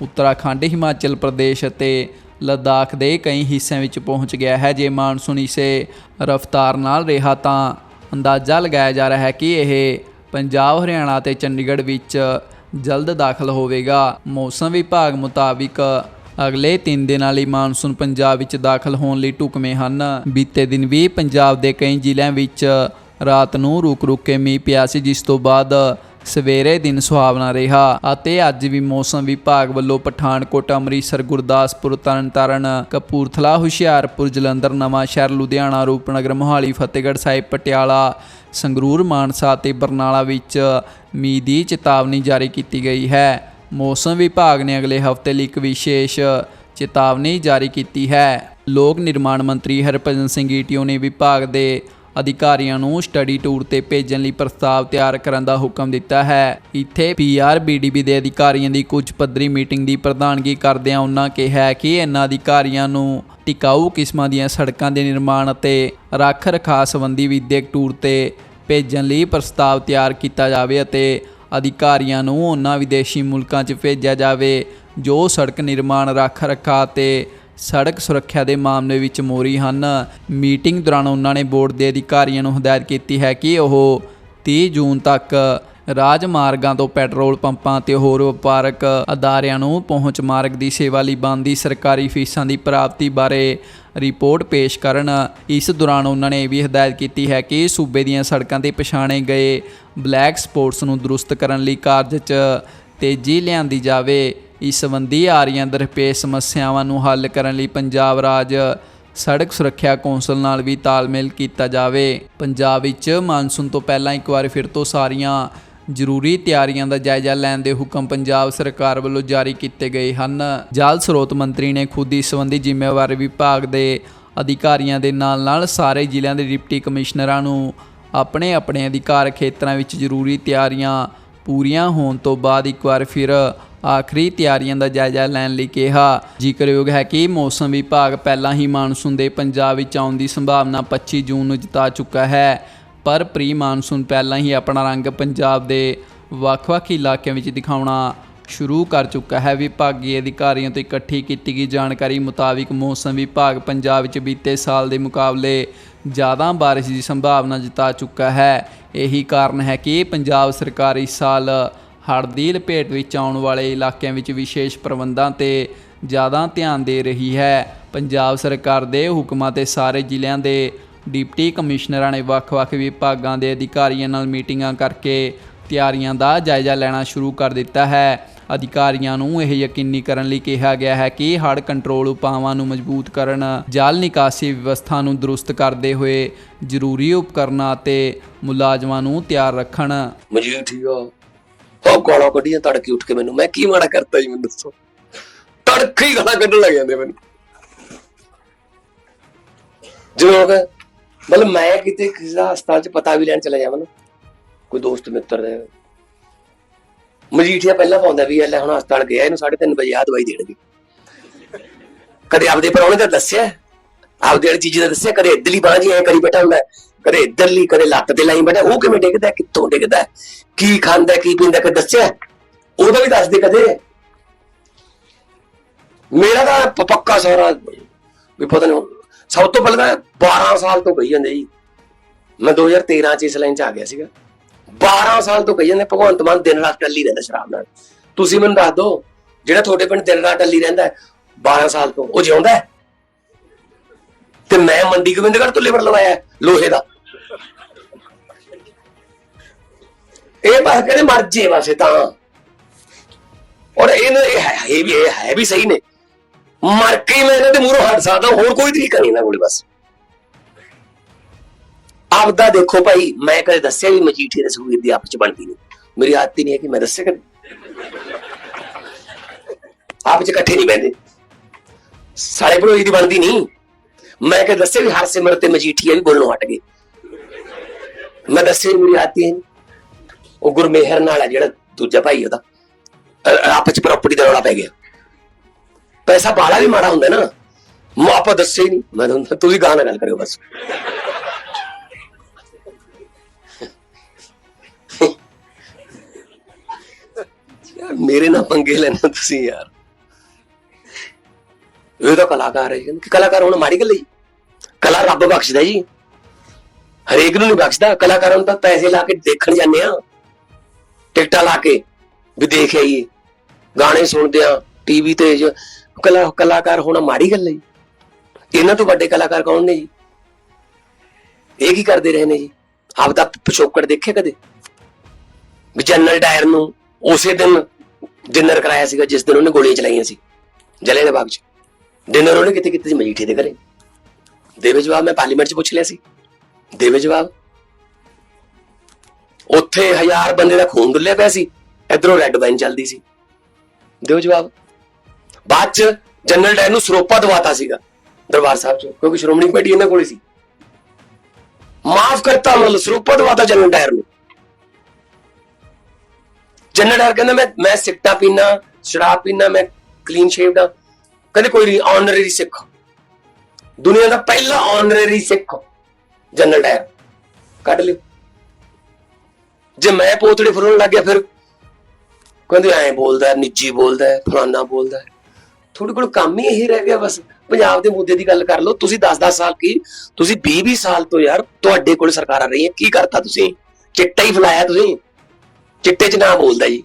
Speaker 1: ਉੱਤਰਾਖੰਡ, ਹਿਮਾਚਲ ਪ੍ਰਦੇਸ਼ ਅਤੇ ਲਦਾਖ ਦੇ ਕਈ ਹਿੱਸਿਆਂ ਵਿੱਚ ਪਹੁੰਚ ਗਿਆ ਹੈ। ਜੇ ਮਾਨਸੂਨ ਇਸੇ ਰਫ਼ਤਾਰ ਨਾਲ ਰਿਹਾ ਤਾਂ ਅੰਦਾਜ਼ਾ ਲਗਾਇਆ ਜਾ ਰਿਹਾ ਹੈ ਕਿ ਇਹ ਪੰਜਾਬ, ਹਰਿਆਣਾ ਤੇ ਚੰਡੀਗੜ੍ਹ ਵਿੱਚ ਜਲਦ ਦਾਖਲ ਹੋਵੇਗਾ। ਮੌਸਮ ਵਿਭਾਗ ਮੁਤਾਬਿਕ ਅਗਲੇ 3 ਦਿਨਾਂ ਲਈ ਮਾਨਸੂਨ ਪੰਜਾਬ ਵਿੱਚ ਦਾਖਲ ਹੋਣ ਲਈ ਢੁਕਵੇਂ ਹਨ। ਬੀਤੇ ਦਿਨ ਵੀ ਪੰਜਾਬ ਦੇ ਕਈ ਜ਼ਿਲ੍ਹਿਆਂ ਵਿੱਚ ਰਾਤ ਨੂੰ ਰੁਕ-ਰੁਕ ਕੇ ਮੀਂਹ ਪਿਆ ਸੀ, ਜਿਸ ਤੋਂ ਬਾਅਦ ਸਵੇਰੇ ਦਿਨ ਸੁਹਾਵਣਾ ਰਿਹਾ ਅਤੇ ਅੱਜ ਵੀ ਮੌਸਮ ਵਿਭਾਗ ਵੱਲੋਂ ਪਠਾਨਕੋਟ, ਅੰਮ੍ਰਿਤਸਰ, ਗੁਰਦਾਸਪੁਰ, ਤਰਨਤਾਰਨ, ਕਪੂਰਥਲਾ, ਹੁਸ਼ਿਆਰਪੁਰ, ਜਲੰਧਰ, ਨਵਾਂ ਸ਼ਹਿਰ, ਲੁਧਿਆਣਾ, ਰੂਪਨਗਰ, ਮੋਹਾਲੀ, ਫਤਿਹਗੜ੍ਹ ਸਾਹਿਬ, ਪਟਿਆਲਾ, ਸੰਗਰੂਰ, ਮਾਨਸਾ ਤੇ ਬਰਨਾਲਾ ਵਿੱਚ ਮੀਂਹ ਦੀ ਚੇਤਾਵਨੀ ਜਾਰੀ ਕੀਤੀ ਗਈ ਹੈ। ਮੌਸਮ ਵਿਭਾਗ ਨੇ ਅਗਲੇ ਹਫ਼ਤੇ ਲਈ ਇੱਕ ਵਿਸ਼ੇਸ਼ ਚੇਤਾਵਨੀ ਜਾਰੀ ਕੀਤੀ ਹੈ। ਲੋਕ ਨਿਰਮਾਣ ਮੰਤਰੀ ਹਰਭਜਨ ਸਿੰਘ ਈਟੀਓ ਨੇ ਵਿਭਾਗ ਦੇ ਅਧਿਕਾਰੀਆਂ ਨੂੰ ਸਟੱਡੀ ਟੂਰ ਤੇ ਭੇਜਣ ਲਈ ਪ੍ਰਸਤਾਵ ਤਿਆਰ ਕਰਨ ਦਾ ਹੁਕਮ ਦਿੱਤਾ ਹੈ। ਇੱਥੇ ਪੀਆਰਬੀਡੀਬੀ ਦੇ ਅਧਿਕਾਰੀਆਂ ਦੀ ਕੁਝ ਪੱਧਰੀ ਮੀਟਿੰਗ ਦੀ ਪ੍ਰਧਾਨਗੀ ਕਰਦਿਆਂ ਉਹਨਾਂ ਕਿਹਾ ਕਿ ਇਹਨਾਂ ਅਧਿਕਾਰੀਆਂ ਨੂੰ ਟਿਕਾਊ ਕਿਸਮਾਂ ਦੀਆਂ ਸੜਕਾਂ ਦੇ ਨਿਰਮਾਣ ਅਤੇ ਰੱਖ ਰਖਾਅ ਸੰਬੰਧੀ ਵਿਦਿਅਕ ਟੂਰ ਤੇ ਭੇਜਣ ਲਈ ਪ੍ਰਸਤਾਵ ਤਿਆਰ ਕੀਤਾ ਜਾਵੇ ਅਤੇ ਅਧਿਕਾਰੀਆਂ ਨੂੰ ਉਹਨਾਂ ਵਿਦੇਸ਼ੀ ਮੁਲਕਾਂ 'ਚ ਭੇਜਿਆ ਜਾਵੇ, ਜੋ ਸੜਕ ਨਿਰਮਾਣ ਰੱਖ ਰਖਾਅ ਤੇ ਸੜਕ ਸੁਰੱਖਿਆ ਦੇ ਮਾਮਲੇ ਵਿੱਚ ਮੋਰੀ ਹਨ। ਮੀਟਿੰਗ ਦੌਰਾਨ ਉਹਨਾਂ ਨੇ ਬੋਰਡ ਦੇ ਅਧਿਕਾਰੀਆਂ ਨੂੰ ਹਦਾਇਤ ਕੀਤੀ ਹੈ ਕਿ ਉਹ 30 ਜੂਨ ਤੱਕ ਰਾਜ ਮਾਰਗਾਂ ਤੋਂ ਪੈਟਰੋਲ ਪੰਪਾਂ ਤੇ ਹੋਰ ਵਪਾਰਕ ਅਦਾਰਿਆਂ ਨੂੰ ਪਹੁੰਚ ਮਾਰਗ ਦੀ ਸੇਵਾ ਲਈ ਬਣਦੀ ਸਰਕਾਰੀ ਫੀਸਾਂ ਦੀ ਪ੍ਰਾਪਤੀ ਬਾਰੇ ਰਿਪੋਰਟ ਪੇਸ਼ ਕਰਨ। ਇਸ ਦੌਰਾਨ ਉਹਨਾਂ ਨੇ ਇਹ ਵੀ ਹਦਾਇਤ ਕੀਤੀ ਹੈ ਕਿ ਸੂਬੇ ਦੀਆਂ ਸੜਕਾਂ ਤੇ ਪਛਾਣੇ ਗਏ ਬਲੈਕ ਸਪੌਟਸ ਨੂੰ ਦਰੁਸਤ ਕਰਨ ਲਈ ਕਾਰਜ 'ਚ ਤੇਜ਼ੀ ਲਿਆਂਦੀ ਜਾਵੇ। ਇਸ ਸੰਬੰਧੀ ਆ ਰਹੀਆਂ ਦਰਪੇਸ਼ ਸਮੱਸਿਆਵਾਂ ਨੂੰ ਹੱਲ ਕਰਨ ਲਈ ਪੰਜਾਬ ਰਾਜ ਸੜਕ ਸੁਰੱਖਿਆ ਕੌਂਸਲ ਨਾਲ ਵੀ ਤਾਲਮੇਲ ਕੀਤਾ ਜਾਵੇ। ਪੰਜਾਬ ਵਿੱਚ ਮਾਨਸੂਨ ਤੋਂ ਪਹਿਲਾਂ ਇੱਕ ਵਾਰ ਫਿਰ ਤੋਂ ਸਾਰੀਆਂ ਜ਼ਰੂਰੀ ਤਿਆਰੀਆਂ ਦਾ ਜਾਇਜ਼ਾ ਲੈਣ ਦੇ ਹੁਕਮ ਪੰਜਾਬ ਸਰਕਾਰ ਵੱਲੋਂ ਜਾਰੀ ਕੀਤੇ ਗਏ ਹਨ। ਜਲ ਸਰੋਤ ਮੰਤਰੀ ਨੇ ਖੁਦ ਇਸ ਸੰਬੰਧੀ ਜ਼ਿੰਮੇਵਾਰ ਵਿਭਾਗ ਦੇ ਅਧਿਕਾਰੀਆਂ ਦੇ ਨਾਲ-ਨਾਲ ਸਾਰੇ ਜ਼ਿਲ੍ਹਿਆਂ ਦੇ ਡਿਪਟੀ ਕਮਿਸ਼ਨਰਾਂ ਨੂੰ ਆਪਣੇ ਆਪਣੇ ਅਧਿਕਾਰ ਖੇਤਰਾਂ ਵਿੱਚ ਜ਼ਰੂਰੀ ਤਿਆਰੀਆਂ ਪੂਰੀਆਂ ਹੋਣ ਤੋਂ ਬਾਅਦ ਇੱਕ ਵਾਰ ਫਿਰ ਆਖਰੀ ਤਿਆਰੀਆਂ ਦਾ ਜਾਇਜ਼ਾ ਲੈਣ ਲਈ ਕਿਹਾ। ਜ਼ਿਕਰਯੋਗ ਹੈ ਕਿ ਮੌਸਮ ਵਿਭਾਗ ਪਹਿਲਾਂ ਹੀ ਮਾਨਸੂਨ ਦੇ ਪੰਜਾਬ ਵਿੱਚ ਆਉਣ ਦੀ ਸੰਭਾਵਨਾ 25 ਜੂਨ ਨੂੰ ਜਤਾ ਚੁੱਕਾ ਹੈ। ਪਰ ਪ੍ਰੀ ਮਾਨਸੂਨ ਪਹਿਲਾਂ ਹੀ ਆਪਣਾ ਰੰਗ ਪੰਜਾਬ ਦੇ ਵੱਖ-ਵੱਖ ਇਲਾਕਿਆਂ ਵਿੱਚ ਦਿਖਾਉਣਾ ਸ਼ੁਰੂ ਕਰ ਚੁੱਕਾ ਹੈ। ਵਿਭਾਗੀ ਅਧਿਕਾਰੀਆਂ ਤੋਂ ਇਕੱਠੀ ਕੀਤੀ ਗਈ ਜਾਣਕਾਰੀ ਮੁਤਾਬਿਕ ਮੌਸਮ ਵਿਭਾਗ ਪੰਜਾਬ ਵਿੱਚ ਬੀਤੇ ਸਾਲ ਦੇ ਮੁਕਾਬਲੇ ਜ਼ਿਆਦਾ ਬਾਰਿਸ਼ ਦੀ ਸੰਭਾਵਨਾ ਜਤਾ ਚੁੱਕਾ ਹੈ। ਇਹੀ ਕਾਰਨ ਹੈ ਕਿ ਪੰਜਾਬ ਸਰਕਾਰ ਇਸ ਸਾਲ ਹੜ੍ਹ ਦੀ ਲਪੇਟ ਵਿੱਚ ਆਉਣ ਵਾਲੇ ਇਲਾਕਿਆਂ ਵਿੱਚ ਵਿਸ਼ੇਸ਼ ਪ੍ਰਬੰਧਾਂ ਤੇ ਜ਼ਿਆਦਾ ਧਿਆਨ ਦੇ ਰਹੀ ਹੈ। ਪੰਜਾਬ ਸਰਕਾਰ ਦੇ ਹੁਕਮਾਂ ਤੇ ਸਾਰੇ ਜ਼ਿਲ੍ਹਿਆਂ ਦੇ ਡਿਪਟੀ ਕਮਿਸ਼ਨਰਾਂ ਨੇ ਵੱਖ-ਵੱਖ ਵਿਭਾਗਾਂ ਦੇ ਅਧਿਕਾਰੀਆਂ ਨਾਲ ਮੀਟਿੰਗਾਂ ਕਰਕੇ ਤਿਆਰੀਆਂ ਦਾ ਜਾਇਜ਼ਾ ਲੈਣਾ ਸ਼ੁਰੂ ਕਰ ਦਿੱਤਾ ਹੈ। ਅਧਿਕਾਰੀਆਂ ਨੂੰ ਇਹ ਯਕੀਨੀ ਕਰਨ ਲਈ ਕਿਹਾ ਗਿਆ ਹੈ ਕਿ ਹੜ੍ਹ ਕੰਟਰੋਲ ਉਪਾਵਾਂ ਨੂੰ ਮਜ਼ਬੂਤ ਕਰਨ, ਜਲ ਨਿਕਾਸੀ ਵਿਵਸਥਾ ਨੂੰ ਦਰੁਸਤ ਕਰਦੇ ਹੋਏ ਜ਼ਰੂਰੀ ਉਪਕਰਨਾਂ ਅਤੇ ਮੁਲਾਜ਼ਮਾਂ ਨੂੰ ਤਿਆਰ ਰੱਖਣ।
Speaker 2: ਮਜੀਠੀਆ ਉਹ ਗਾਲਾਂ ਕੱਢੀਆਂ ਤੜਕੇ ਉੱਠ ਕੇ ਮੈਨੂੰ। ਮੈਂ ਕੀ ਮਾੜਾ ਕਰਤਾ ਜੀ, ਮੈਨੂੰ ਦੱਸੋ। ਤੜਕੇ ਹੀ ਗਾਲਾਂ ਕੱਢਣ ਲੱਗ ਜਾਂਦੇ ਮੈਨੂੰ। ਜਿਵੇਂ ਕਿ ਮਤਲਬ ਮੈਂ ਕਿਤੇ ਕਿਸੇ ਦਾ ਹਸਪਤਾਲ ਚ ਪਤਾ ਵੀ ਲੈਣ ਚਲਾ ਜਾਵਾਂ ਨਾ, ਕੋਈ ਦੋਸਤ ਮਿੱਤਰ ਦੇ ਮਜੀਠੀਆ ਪਹਿਲਾਂ ਪਾਉਂਦਾ ਵੀ ਇਹ ਲੈ ਹੁਣ ਹਸਪਤਾਲ ਗਿਆ, ਇਹਨੂੰ 3:30 ਵਜੇ ਆ ਦਵਾਈ ਦੇਣਗੇ ਕਦੇ ਆਪਦੇ ਪਰੌਣੇ ਦਾ ਦੱਸਿਆ? ਆਪਦੇ ਵਾਲੀ ਚੀਜ਼ ਦਾ ਦੱਸਿਆ? ਕਦੇ ਇਧਰਲੀ ਬਾਂਹ ਜੀ ਐ ਕਰੀ ਬੈਠਾ ਹੁੰਦਾ। ਹੈ, ਕਦੇ ਇਧਰਲੀ ਕਦੇ ਲੱਤ ਤੇ ਲਾਈ ਬੈਠਾ ਉਹ ਕਿਵੇਂ ਡਿੱਗਦਾ ਕਿੱਥੋਂ ਡਿੱਗਦਾ? ਕੀ ਖਾਂਦਾ ਕੀ ਪੀਂਦਾ ਕਿ ਦੱਸਿਆ? ਉਹਦਾ ਵੀ ਦੱਸ ਦੇ ਕਦੇ। ਮੇਰਾ ਤਾਂ ਪੱਕਾ ਸਾਰਾ ਵੀ ਪਤਾ ਨਹੀਂ ਸਭ ਤੋਂ ਪਹਿਲਾਂ ਤਾਂ 12 ਸਾਲ ਤੋਂ ਕਹੀ ਜਾਂਦੇ ਜੀ। ਮੈਂ 2013 ਚ ਇਸ ਲਾਈਨ ਚ ਆ ਗਿਆ ਸੀਗਾ। 12 ਸਾਲ ਤੋਂ ਕਹੀ ਜਾਂਦੇ ਭਗਵੰਤ ਮਾਨ ਦਿਨ ਰਾਤ ਟੱਲੀ ਰਹਿੰਦਾ ਸ਼ਰਾਬ ਨਾਲ। ਤੁਸੀਂ ਮੈਨੂੰ ਦੱਸ ਦਿਓ ਜਿਹੜਾ ਤੁਹਾਡੇ ਪਿੰਡ ਦਿਨ ਰਾਤ ਟੱਲੀ ਰਹਿੰਦਾ ਹੈ, 12 ਸਾਲ ਤੋਂ ਉਹ ਜਿਉਂਦਾ ਤੇ ਮੈਂ ਮੰਡੀ ਗੋਬਿੰਦਗੜ੍ਹ ਤੋਂ ਲੇਬਰ ਲਵਾਇਆ ਲੋਹੇ ਦਾ। ਇਹ ਬਸ ਕਹਿੰਦੇ ਮਰ ਜੇ ਬਸ ਤਾਂ। ਔਰ ਇਹਨਾਂ ਇਹ ਹੈ ਵੀ, ਇਹ ਹੈ ਵੀ ਸਹੀ ਨੇ। ਮਰ ਕੇ ਮੈਂ ਇਹਨਾਂ ਦੇ ਮੂਹਰੋਂ ਹਟ ਸਕਦਾ, ਹੋਰ ਕੋਈ ਤਰੀਕਾ ਨਹੀਂ ਇਹਨਾਂ ਕੋਲੇ ਬਸ। ਆਪਦਾ ਦੇਖੋ ਭਾਈ, ਮੈਂ ਕਦੇ ਦੱਸਿਆ ਵੀ ਮਜੀਠੀ ਤੇ ਦੀ ਆਪਸ ਚ ਬਣਦੀ ਨਹੀਂ। ਮੇਰੀ ਆਦਤ ਹੀ ਨਹੀਂ ਹੈ ਕਿ ਮੈਂ ਦੱਸਿਆ ਕਦੇ। ਆਪ ਚ ਇਕੱਠੇ ਨਹੀਂ ਬਹਿੰਦੇ। ਸਾਲੇ ਭਰੋਈ ਦੀ ਬਣਦੀ ਨਹੀਂ। ਮੈਂ ਕਦੇ ਦੱਸਿਆ ਵੀ ਹਰ ਹਰਸਿਮਰਤ ਤੇ ਮਜੀਠੀਆ ਵੀ ਬੋਲਣੋਂ ਹਟ ਗਏ। ਮੈਂ ਦੱਸਿਆ ਮੇਰੀ ਆਦਤ ਹੈ ਉਹ ਗੁਰਮੇਹਰ ਨਾਲ ਹੈ ਜਿਹੜਾ ਦੂਜਾ ਭਾਈ ਉਹਦਾ। ਅ- ਆਪਸ ਚ ਪ੍ਰਾਪਰਟੀ ਦਾ ਰੌਲਾ ਪੈ ਗਿਆ। ਪੈਸਾ ਬਾਲਾ ਵੀ ਮਾੜਾ ਹੁੰਦਾ ਨਾ। ਮੈਂ ਆਪਾਂ ਦੱਸਿਆ ਹੀ ਨਹੀਂ ਮੈਂ ਤਾਂ ਤੁਸੀਂ ਗਾਣਾ ਗੱਲ ਕਰਿਓ ਬਸ। ਯਾਰ ਮੇਰੇ ਨਾਲ ਪੰਗੇ ਲੈਣਾ ਤੁਸੀਂ ਯਾਰ। ਇਹ ਤਾਂ ਕਲਾਕਾਰ ਹੈ। ਕਿ ਕਲਾਕਾਰ ਹੁਣ ਮਾੜੀ ਗੱਲ ਹੈ ਜੀ। ਕਲਾ ਰੱਬ ਬਖਸ਼ਦਾ ਜੀ। ਹਰੇਕ ਨੂੰ ਨਹੀਂ ਬਖਸ਼ਦਾ। ਕਲਾਕਾਰਾਂ ਨੂੰ ਤਾਂ ਪੈਸੇ ਲਾ ਕੇ ਦੇਖਣ ਜਾਂਦੇ ਆ ਟਿਕਟਾਂ ਲਾ ਕੇ ਵੀ ਦੇਖ ਆਈਏ। ਗਾਣੇ ਸੁਣਦੇ ਆ ਟੀਵੀ ਤੇ ਕਲਾ, ਕਲਾਕਾਰ ਹੋਣਾ ਮਾੜੀ ਗੱਲ ਹੈ ਜੀ। ਇਹਨਾਂ ਤੋਂ ਵੱਡੇ ਕਲਾਕਾਰ ਕੌਣ ਨੇ ਜੀ? ਇਹ ਕੀ ਕਰਦੇ ਰਹੇ ਨੇ ਜੀ? ਆਪ ਆਪਦਾ ਪਿਛੋਕੜ ਦੇਖਿਆ ਕਦੇ? ਵੀ ਜਨਰਲ ਡਾਇਰ ਨੂੰ ਉਸੇ ਦਿਨ ਡਿਨਰ ਕਰਾਇਆ ਸੀਗਾ, ਜਿਸ ਦਿਨ ਉਹਨੇ ਗੋਲੀਆਂ ਚਲਾਈਆਂ ਸੀ। ਜਲਿਆਂ ਦੇ ਬਾਗ 'ਚ। ਡਿਨਰ ਉਹਨੇ ਕਿਤੇ ਕਿਤੇ ਸੀ? ਮਜੀਠੇ ਦੇ ਘਰੇ। ਦੇਵੇ ਜਵਾਬ ਮੈਂ ਪਾਰਲੀਮੈਂਟ 'ਚ ਪੁੱਛ ਲਿਆ ਸੀ। ਦੇਵੇ ਜਵਾਬ। ਉੱਥੇ ਹਜ਼ਾਰ ਬੰਦੇ ਦਾ ਖੂਨ ਡੁੱਲਿਆ ਪਿਆ ਸੀ, ਇਧਰੋਂ ਰੈੱਡ ਵਾਈਨ ਚੱਲਦੀ ਸੀ। ਦਿਓ ਜਵਾਬ। ਬਾਅਦ 'ਚ ਜਨਰਲ ਡਾਇਰ ਨੂੰ ਸਰੋਪਾ ਦਵਾਤਾ ਸੀਗਾ ਦਰਬਾਰ ਸਾਹਿਬ 'ਚ, ਕਿਉਂਕਿ ਸ਼੍ਰੋਮਣੀ ਕਮੇਟੀ ਇਹਨਾਂ ਕੋਲੇ ਸੀ। ਮਾਫ ਕਰਤਾ ਮਤਲਬ ਸਰੋਪਾ ਦਵਾਤਾ ਜਨਰਲ ਡਾਇਰ ਨੂੰ। ਜਨਰਲ ਡਾਇਰ ਕਹਿੰਦਾ, ਮੈਂ ਮੈਂ ਸਿੱਟਾ ਪੀਣਾ ਸ਼ਰਾਬ ਪੀਣਾ ਮੈਂ ਕਲੀਨ ਸ਼ੇਵਡ ਆ ਕਹਿੰਦੇ, ਕੋਈ ਨਹੀਂ ਸਿੱਖ ਦੁਨੀਆ ਦਾ ਪਹਿਲਾ ਆਨਰਰੀ ਸਿੱਖ ਜਨਰਲ ਡਾਇਰ ਕੱਢ ਲਿਓ। ਜੇ ਮੈਂ ਪੋਤੜੇ ਫਰੋਣ ਲੱਗ ਗਿਆ ਫਿਰ? ਕਹਿੰਦੇ ਐਂ ਬੋਲਦਾ, ਨਿੱਜੀ ਬੋਲਦਾ, ਫਲਾਨਾ ਬੋਲਦਾ। ਤੁਹਾਡੇ ਕੋਲ ਕੰਮ ਹੀ ਇਹੀ ਰਹਿ ਗਿਆ ਬਸ। ਪੰਜਾਬ ਦੇ ਮੁੱਦੇ ਦੀ ਗੱਲ ਕਰ ਲਓ। ਤੁਸੀਂ 10-10 ਸਾਲ ਕੀ? ਤੁਸੀਂ 20-20 ਸਾਲ ਤੋਂ ਯਾਰ ਤੁਹਾਡੇ ਕੋਲ ਸਰਕਾਰਾਂ ਰਹੀਆਂ। ਕੀ ਕਰਤਾ ਤੁਸੀਂ? ਚਿੱਟਾ ਹੀ ਫਲਾਇਆ ਤੁਸੀਂ। ਚਿੱਟੇ 'ਚ ਨਾ ਬੋਲਦਾ ਜੀ।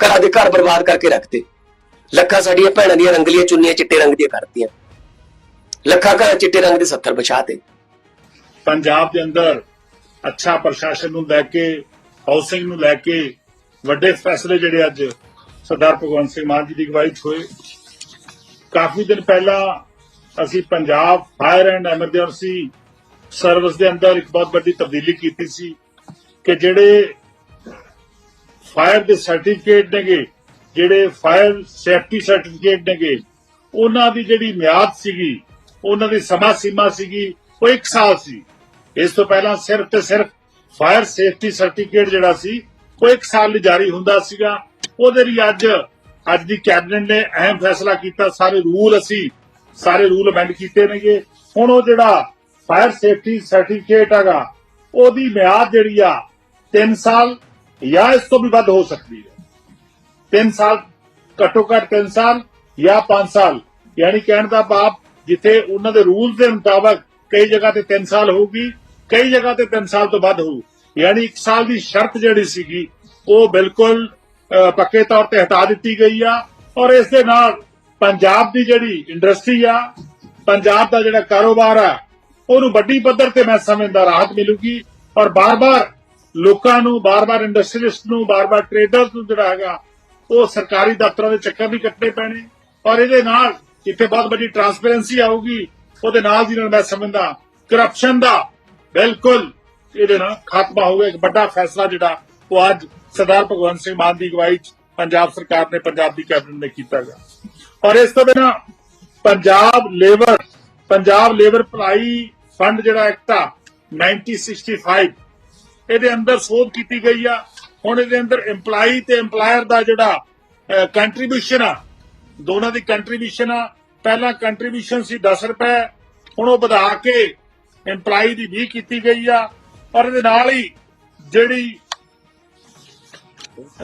Speaker 2: ਘਰਾਂ ਦੇ ਘਰ ਬਰਬਾਦ ਕਰਕੇ ਰੱਖਤੇ। ਲੱਖਾਂ ਸਾਡੀਆਂ ਭੈਣਾਂ ਦੀਆਂ ਰੰਗਲੀਆਂ ਚੁੰਨੀਆਂ ਚਿੱਟੇ ਰੰਗ ਦੀਆਂ ਕਰਤੀਆਂ। ਲੱਖਾਂ ਘਰ ਚਿੱਟੇ ਰੰਗ ਦੇ 70 ਵਿਛਾਤੇ।
Speaker 3: ਪੰਜਾਬ ਦੇ ਅੰਦਰ ਅੱਛਾ ਪ੍ਰਸ਼ਾਸਨ ਨੂੰ ਲੈ ਕੇ ਹਾਊਸਿੰਗ ਨੂੰ ਲੈ ਕੇ ਵੱਡੇ ਫੈਸਲੇ ਜਿਹੜੇ ਅੱਜ ਸਰਦਾਰ ਭਗਵੰਤ ਸਿੰਘ ਮਾਨ ਜੀ ਦੀ ਅਗਵਾਈ 'ਚ ਹੋਏ। ਕਾਫੀ ਦਿਨ ਪਹਿਲਾਂ ਅਸੀਂ Punjab fire and emergency service ਦੇ ਅੰਦਰ ਇੱਕ ਬਹੁਤ ਵੱਡੀ ਤਬਦੀਲੀ ਕੀਤੀ ਸੀ ਕਿ ਜਿਹੜੇ ਫਾਇਰ ਦੇ ਸਰਟੀਫਿਕੇਟ ਨੇਗੇ, ਜਿਹੜੇ ਫਾਇਰ ਸੇਫਟੀ ਸਰਟੀਫਿਕੇਟ ਨੇਗੇ, ਉਹਨਾਂ ਦੀ ਜਿਹੜੀ ਮਿਆਦ ਸੀਗੀ ਉਹਨਾਂ ਦੀ ਸਮਾਂ ਸੀਮਾ ਸੀਗੀ, ਉਹ 1 ਸਾਲ ਸੀ। ਇਸ ਤੋਂ ਪਹਿਲਾਂ ਸਿਰਫ ਤੇ ਸਿਰਫ ਫਾਇਰ ਸੇਫਟੀ ਸਰਟੀਫਿਕੇਟ ਜਿਹੜਾ ਸੀ, ਉਹ 1 ਸਾਲ ਲਈ ਜਾਰੀ ਹੁੰਦਾ ਸੀਗਾ। ਉਹਦੇ ਲਈ ਅੱਜ ਅੱਜ ਦੀ ਕੈਬਨਿਟ ਨੇ ਅਹਿਮ ਫੈਸਲਾ ਕੀਤਾ, ਸਾਰੇ ਰੂਲ ਅਸੀਂ, ਸਾਰੇ ਰੂਲ ਅਮੈਂਡ ਕੀਤੇ ਨੇਗੇ। ਹੁਣ ਉਹ ਜਿਹੜਾ ਫਾਇਰ ਸੇਫਟੀ ਸਰਟੀਫਿਕੇਟ ਹੈਗਾ, ਉਹਦੀ ਮਿਆਦ ਜਿਹੜੀ ਆ 3 ਸਾਲ ਜਾਂ ਇਸ ਤੋਂ ਵੀ ਵੱਧ ਹੋ ਸਕਦੀ ਹੈ। 3 ਸਾਲ, ਘੱਟੋ ਘੱਟ 3 ਸਾਲ ਜਾਂ 5 ਸਾਲ। ਯਾਨੀ ਕਹਿਣ ਦਾ ਭਾਵ ਜਿੱਥੇ ਉਹਨਾਂ ਦੇ ਰੂਲ ਦੇ ਮੁਤਾਬਕ ਕਈ ਜਗ੍ਹਾ ਤੇ 3 ਸਾਲ ਹੋਊਗੀ, ਕਈ ਜਗ੍ਹਾ ਤੇ 3 ਸਾਲ ਤੋਂ ਵੱਧ ਹੋਊ। ਯਾਨੀ 1 ਸਾਲ ਦੀ ਸ਼ਰਤ ਜਿਹੜੀ ਸੀਗੀ, ਉਹ ਬਿਲਕੁਲ ਪੱਕੇ ਤੌਰ ਤੇ ਹਟਾ ਦਿੱਤੀ ਗਈ ਆ ਔਰ ਇਸ ਦੇ ਨਾਲ ਪੰਜਾਬ ਦੀ ਜਿਹੜੀ ਇੰਡਸਟਰੀ ਆ, ਪੰਜਾਬ ਦਾ ਜਿਹੜਾ ਕਾਰੋਬਾਰ ਆ, ਉਹਨੂੰ ਵੱਡੀ ਪੱਧਰ ਤੇ ਮੈਂ ਸਮਝਦਾ ਰਾਹਤ ਮਿਲੂਗੀ ਔਰ ਬਾਰ-ਬਾਰ ਲੋਕਾਂ ਨੂੰ, ਬਾਰ-ਬਾਰ ਇੰਡਸਟਰੀਲਿਸਟ ਨੂੰ, ਬਾਰ-ਬਾਰ ਟ੍ਰੇਡਰਸ ਨੂੰ ਜਿਹੜਾ ਹੈਗਾ, ਉਹ ਸਰਕਾਰੀ ਦਫ਼ਤਰਾਂ ਦੇ ਚੱਕਰ ਵੀ ਕੱਟਣੇ ਪੈਣੇ ਔਰ ਇਹਦੇ ਨਾਲ ਇੱਥੇ ਬਹੁਤ ਵੱਡੀ ਟਰਾਂਸਪੇਰੈਂਸੀ ਆਊਗੀ, ਉਹਦੇ ਨਾਲ ਦੀ ਨਾਲ ਮੈਂ ਸਮਝਦਾ ਕਰਪਸ਼ਨ ਦਾ ਬਿਲਕੁਲ ਇਹਦੇ ਨਾਲ ਖਾਤਮਾ ਹੋਊਗਾ। ਇੱਕ ਵੱਡਾ ਫੈਸਲਾ ਜਿਹੜਾ, ਉਹ ਅੱਜ ਸਰਦਾਰ ਭਗਵੰਤ ਸਿੰਘ ਮਾਨ ਦੀ ਅਗਵਾਈ 'ਚ ਪੰਜਾਬ ਸਰਕਾਰ ਨੇ, ਪੰਜਾਬ ਦੀ ਕੈਬਨਿਟ ਨੇ ਕੀਤਾ ਗਾ ਔਰ ਇਸ ਤੋਂ ਬਿਨਾਂ ਪੰਜਾਬ ਲੇਬਰ ਪੰਜਾਬ ਲੇਬਰ ਭਲਾਈ ਫੰਡ ਜਿਹੜਾ ਐਕਟ ਆ 1965 ਇਹਦੇ ਅੰਦਰ ਸੋਧ ਕੀਤੀ ਗਈ ਆ। ਹੁਣ ਇਹਦੇ ਅੰਦਰ EMPLOYE ਤੇ EMPLOYER ਦਾ ਜਿਹੜਾ ਕੰਟਰੀਬਿਊਸ਼ਨ ਆ ਦੋਨਾਂ ਦੀ ਕੰਟਰੀਬਿਊਸ਼ਨ ਆ। ਪਹਿਲਾਂ ਕੰਟਰੀਬਿਊਸ਼ਨ ਸੀ 10 ਰੁਪਏ, ਹੁਣ ਉਹ ਵਧਾ ਕੇ EMPLOYE ਦੀ 20 ਕੀਤੀ ਗਈ ਆ। ਔਰ ਇਹਦੇ ਨਾਲ ਹੀ ਜਿਹੜੀ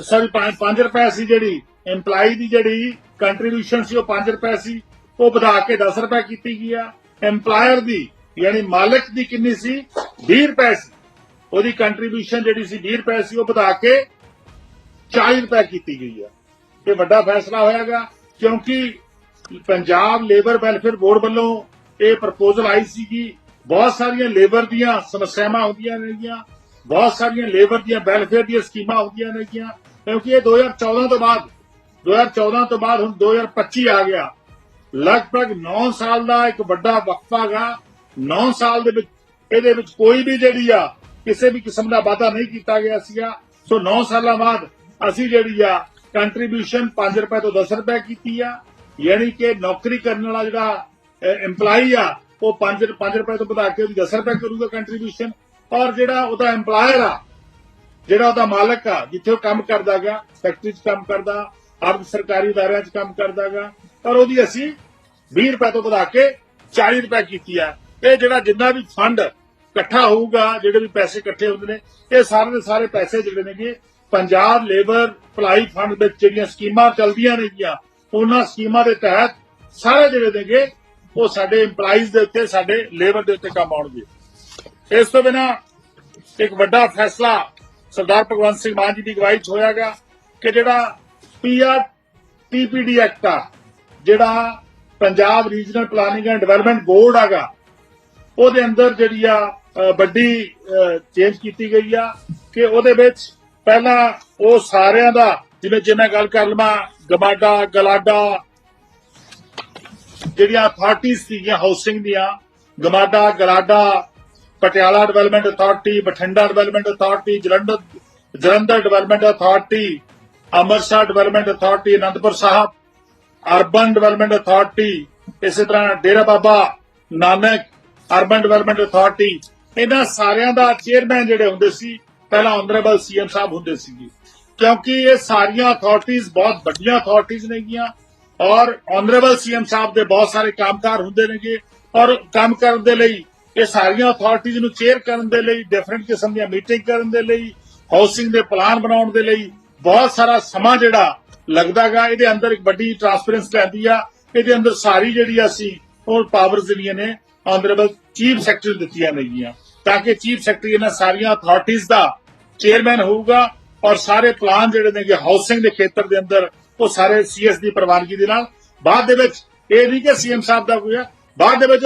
Speaker 3: ਸੌਰੀ 5 ਰੁਪਏ ਸੀ ਜਿਹੜੀ EMPLOYE ਦੀ ਜਿਹੜੀ ਕੰਟਰੀਬਿਊਸ਼ਨ ਸੀ, ਉਹ 5 ਰੁਪਏ ਸੀ। ਉਹ ਵਧਾ ਕੇ 10 ਰੁਪਏ ਕੀਤੀ ਗਈ ਆ। EMPLOYER ਦੀ, ਯਾਨੀ ਮਾਲਕ ਦੀ ਕਿੰਨੀ ਸੀ? 20 ਰੁਪਏ ਸੀ। ਉਹਦੀ ਕੰਟਰੀਬਿਊਸ਼ਨ ਜਿਹੜੀ ਸੀ 20 ਰੁਪਏ ਸੀ, ਉਹ ਵਧਾ ਕੇ 40 ਰੁਪਏ ਕੀਤੀ ਗਈ ਆ। ਇਹ ਵੱਡਾ ਫੈਸਲਾ ਹੋਇਆਗਾ। ਕਿਉਂਕਿ ਪੰਜਾਬ ਲੇਬਰ ਵੈਲਫੇਅਰ ਬੋਰਡ ਵੱਲੋਂ ਇਹ ਪ੍ਰਪੋਜ਼ਲ ਆਈ ਸੀਗੀ। ਬਹੁਤ ਸਾਰੀਆਂ ਲੇਬਰ ਦੀਆਂ ਸਮੱਸਿਆਵਾਂ ਹੁੰਦੀਆਂ ਨੇਗੀਆਂ। ਬਹੁਤ ਸਾਰੀਆਂ ਲੇਬਰ ਦੀਆਂ ਵੈਲਫੇਅਰ ਦੀਆਂ ਸਕੀਮਾਂ ਹੁੰਦੀਆਂ ਨੇਗੀਆਂ। ਕਿਉਂਕਿ ਇਹ 2014 ਤੋਂ ਬਾਅਦ 2014 ਤੋਂ ਬਾਅਦ ਹੁਣ 2025 ਆ ਗਿਆ। ਲਗਭਗ 9 ਸਾਲ ਦਾ ਇੱਕ ਵੱਡਾ ਵਕਫਾ ਗਾ 9 ਸਾਲ ਦੇ ਵਿੱਚ ਇਹਦੇ ਵਿੱਚ ਕੋਈ ਵੀ ਜਿਹੜੀ ਆ, ਕਿਸੇ ਵੀ ਕਿਸਮ ਦਾ ਵਾਅਦਾ ਨਹੀਂ ਕੀਤਾ ਗਿਆ ਸੀਗਾ। ਸੋ 9 ਸਾਲਾਂ ਬਾਅਦ ਅਸੀਂ ਜਿਹੜੀ ਆ ਕੰਟਰੀਬਿਊਸ਼ਨ 5 ਰੁਪਏ ਤੋਂ 10 ਰੁਪਏ ਕੀਤੀ ਆ, ਯਾਨੀ ਕਿ ਨੌਕਰੀ ਕਰਨ ਵਾਲਾ ਜਿਹੜਾ EMPLOYE ਆ, ਉਹ 5 5 ਰੁਪਏ ਤੋਂ ਵਧਾ ਕੇ ਉਹਦੀ 10 ਰੁਪਏ ਕਰੂਗਾ ਕੰਟਰੀਬਿਊਸ਼ਨ ਔਰ ਜਿਹੜਾ ਉਹਦਾ EMPLOYER ਆ, ਜਿਹੜਾ ਉਹਦਾ ਮਾਲਕ ਆ, ਜਿੱਥੇ ਉਹ ਕੰਮ ਕਰਦਾ ਗਾ ਫੈਕਟਰੀ 'ਚ ਕੰਮ ਕਰਦਾ ਅਰਧ ਸਰਕਾਰੀ ਅਦਾਰਿਆਂ 'ਚ ਕੰਮ ਕਰਦਾ ਗਾ ਔਰ ਉਹਦੀ ਅਸੀਂ 20 ਰੁਪਏ ਤੋਂ ਵਧਾ ਕੇ 40 ਰੁਪਏ ਕੀਤੀ ਆ। ਇਹ ਜਿਹੜਾ ਜਿੰਨਾ ਵੀ ਫੰਡ ਇਕੱਠਾ ਹੋਊਗਾ, ਜਿਹੜੇ ਵੀ ਪੈਸੇ ਇਕੱਠੇ ਹੁੰਦੇ ਨੇ, ਇਹ ਸਾਰੇ ਦੇ ਸਾਰੇ ਪੈਸੇ ਜਿਹੜੇ ਨੇਗੇ ਪੰਜਾਬ ਲੇਬਰ ਭਲਾਈ ਫੰਡ ਵਿੱਚ ਜਿਹੜੀਆਂ ਸਕੀਮਾਂ ਚੱਲਦੀਆਂ ਨੇਗੀਆਂ, ਉਹਨਾਂ ਸਕੀਮਾਂ ਦੇ ਤਹਿਤ ਸਾਰੇ ਜਿਹੜੇ ਨੇਗੇ, ਉਹ ਸਾਡੇ EMPLOYEES ਦੇ ਉੱਤੇ, ਸਾਡੇ ਲੇਬਰ ਦੇ ਉੱਤੇ ਕੰਮ ਆਉਣਗੇ। ਇਸ ਤੋਂ ਬਿਨਾ ਇੱਕ ਵੱਡਾ ਫੈਸਲਾ ਸਰਦਾਰ ਭਗਵੰਤ ਸਿੰਘ ਮਾਨ ਜੀ ਦੀ ਅਗਵਾਈ 'ਚ ਹੋਇਆਗਾ ਕਿ ਜਿਹੜਾ ਪੀਆਰ ਟੀਪੀਡੀ ਐਕਟ ਆ, ਜਿਹੜਾ Punjab regional planning and development board ਆਗਾ ਉਹਦੇ ਅੰਦਰ ਜਿਹੜੀ ਆ ਵੱਡੀ ਚੇਂਜ ਕੀਤੀ ਗਈ ਆ ਕਿ ਉਹਦੇ ਵਿੱਚ ਪਹਿਲਾਂ ਉਹ ਸਾਰਿਆਂ ਦਾ, ਜਿਵੇਂ ਜੇ ਮੈਂ ਗੱਲ ਕਰ ਲਵਾਂ ਗਮਾਡਾ ਗਲਾਡਾ, ਜਿਹੜੀਆਂ ਅਥਾਰਟੀਆਂ ਸੀਗੀਆਂ ਹਾਊਸਿੰਗ ਦੀਆਂ GMADA GLADA, Patiala development authority Bathinda development authority Jalandhar Jalandhar development authority Amritsar development authority Anandpur Sahib, urban development authority ਇਸੇ ਤਰ੍ਹਾਂ Dera Baba Nanak, urban development authority ਇਹਨਾਂ ਸਾਰਿਆਂ ਦਾ ਚੇਅਰਮੈਨ ਜਿਹੜੇ ਹੁੰਦੇ ਸੀ ਪਹਿਲਾਂ ਆਨਰੇਬਲ ਸੀਐਮ ਸਾਹਿਬ ਹੁੰਦੇ ਸੀਗੇ। ਕਿਉਂਕਿ ਇਹ ਸਾਰੀਆਂ ਅਥਾਰਟੀਆਂ ਬਹੁਤ ਵੱਡੀਆਂ ਅਥਾਰਟੀਆਂ ਨੇਗੀਆਂ ਔਰ ਆਨਰੇਬਲ ਸੀਐਮ ਸਾਹਿਬ ਦੇ ਬਹੁਤ ਸਾਰੇ ਕੰਮਕਾਰ ਹੁੰਦੇ ਨੇਗੇ ਔਰ ਕੰਮ ਕਰਨ ਦੇ ਲਈ ਇਹ ਸਾਰੀਆਂ ਅਥਾਰਟੀਆਂ ਨੂੰ ਚੇਅਰ ਕਰਨ ਦੇ ਲਈ ਡਿਫਰੈਂਟ ਕਿਸਮ ਦੀਆਂ ਮੀਟਿੰਗ ਕਰਨ ਦੇ ਲਈ ਹਾਊਸਿੰਗ ਦੇ ਪਲਾਨ ਬਣਾਉਣ ਦੇ ਲਈ ਬਹੁਤ ਸਾਰਾ ਸਮਾਂ ਜਿਹੜਾ ਲੱਗਦਾਗਾ ਇਹਦੇ ਅੰਦਰ ਇੱਕ ਵੱਡੀ ਟਰਾਂਸਪੇਰੈਂਸ ਲੈਂਦੀ ਆ। ਇਹਦੇ ਅੰਦਰ ਸਾਰੀ ਜਿਹੜੀ ਅਸੀਂ ਉਹ ਪਾਵਰਸ ਜਿਹੜੀਆਂ ਨੇ ਆਨਰੇਬਲ ਚੀਫ ਸੈਕਟਰੀ ਨੂੰ ਦਿੱਤੀਆਂ ਨੇਗੀਆਂ। ਤਾਂ ਕਿ ਚੀਫ ਸੈਕਟਰੀ ਇਹਨਾਂ ਸਾਰੀਆਂ ਅਥਾਰਟੀਆਂ ਦਾ ਚੇਅਰਮੈਨ ਹੋਊਗਾ ਔਰ ਸਾਰੇ ਪਲਾਨ ਜਿਹੜੇ ਨੇਗੇ ਹਾਊਸਿੰਗ ਦੇ ਖੇਤਰ ਦੇ ਅੰਦਰ, ਉਹ ਸਾਰੇ ਸੀਐਸ ਦੀ ਪ੍ਰਵਾਨਗੀ ਦੇ ਨਾਲ। ਬਾਅਦ ਦੇ ਵਿੱਚ ਇਹ ਨਹੀਂ ਕਿ ਸੀਐਮ ਸਾਹਿਬ ਦਾ ਕੋਈ ਆ ਬਾਅਦ ਦੇ ਵਿੱਚ